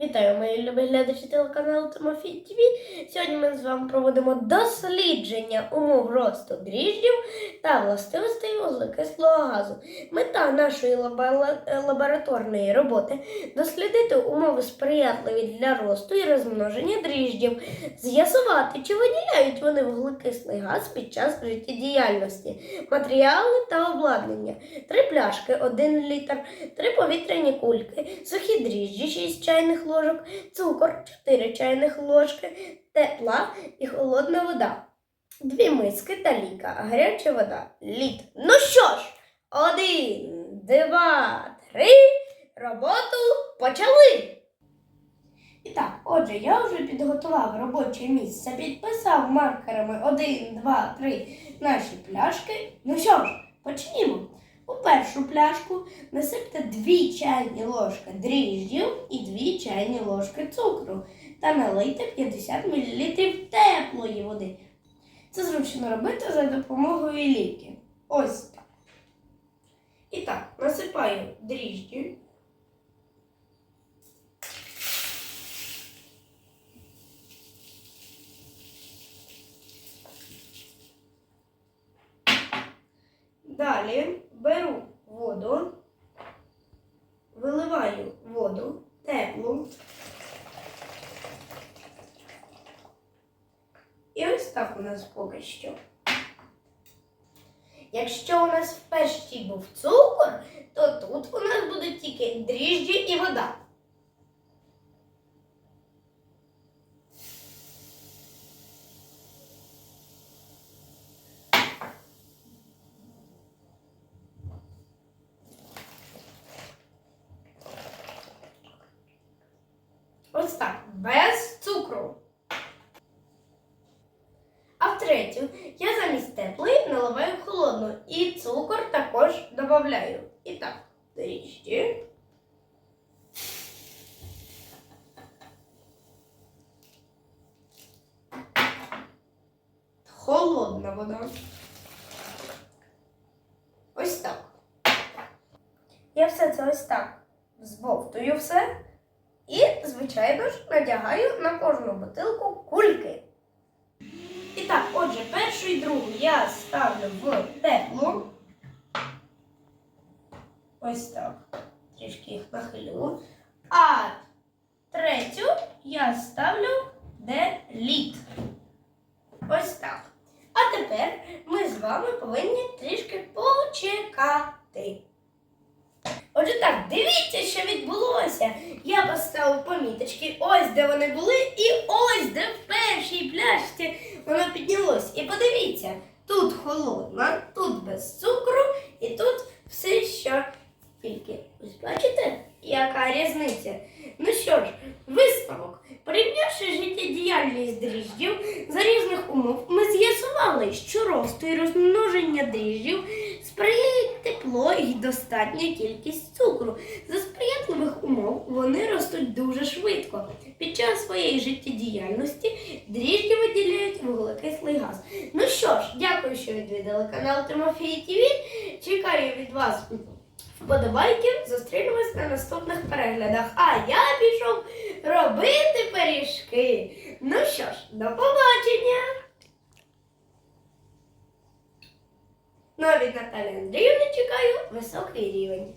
Вітаю, мої любі глядачі телеканалу Тимофій ТВ. Сьогодні ми з вами проводимо дослідження умов росту дріждів та властивостей вуглекислого газу. Мета нашої лабораторної роботи дослідити умови сприятливі для росту і розмноження дріждів, з'ясувати, чи виділяють вони вуглекислий газ під час життєдіяльності, матеріали та обладнання, три пляшки, 1 літр, три повітряні кульки, сухі дріжджі 6 чайних ложок, цукор 4 чайних ложки, тепла і холодна вода. Дві миски та ліка, гаряча вода, лід. Ну що ж, один, два, три. Роботу почали. І так, отже, я вже підготував робоче місце, підписав маркерами 1, 2, 3 наші пляшки. Ну що ж, почнімо. У першу пляшку насипте 2 чайні ложки дріжджів і 2 чайні ложки цукру та налийте 50 мл теплої води. Це зручно робити за допомогою ліки. Ось так. І так, насипаю дріжджі. Далі беру воду, виливаю воду теплу. І ось так у нас поки що. Якщо у нас в першій був цукор, то тут у нас будуть тільки дріжджі і вода. Ось так, без цукру. А в третю я замість теплої наливаю холодну і цукор також додаю. І так, дріжджі. Холодна вода. Ось так. Я все це ось так збовтую все. Звичайно ж, надягаю на кожну бутилку кульки. І так, отже, першу і другу я ставлю в теплу. Ось так. Трішки їх нахилю. А третю я ставлю де лід. Ось так. А тепер ми з вами повинні трішки почекати. Отже так, дивіться, що відбулося. Я поставив поміточки, ось де вони були, і ось де в першій пляшці воно піднялось. І подивіться, тут холодна, тут без цукру, і тут все що тільки. Ось бачите, яка різниця? Ну що ж, висновок. Порівнявши життєдіяльність дріжджів за різних умов, ми з'ясували, що росту і дріжджів сприяють і достатня кількість цукру. За сприятливих умов вони ростуть дуже швидко. Під час своєї життєдіяльності дріжджі виділяють вуглекислий газ. Ну що ж, дякую, що відвідали канал Тимофій ТВ. Чекаю від вас вподобайки. Зустрінемось на наступних переглядах. А я пішов робити пиріжки. Ну що ж, до побачення! Ну а від Наталі Андріївни чекаю високий рівень.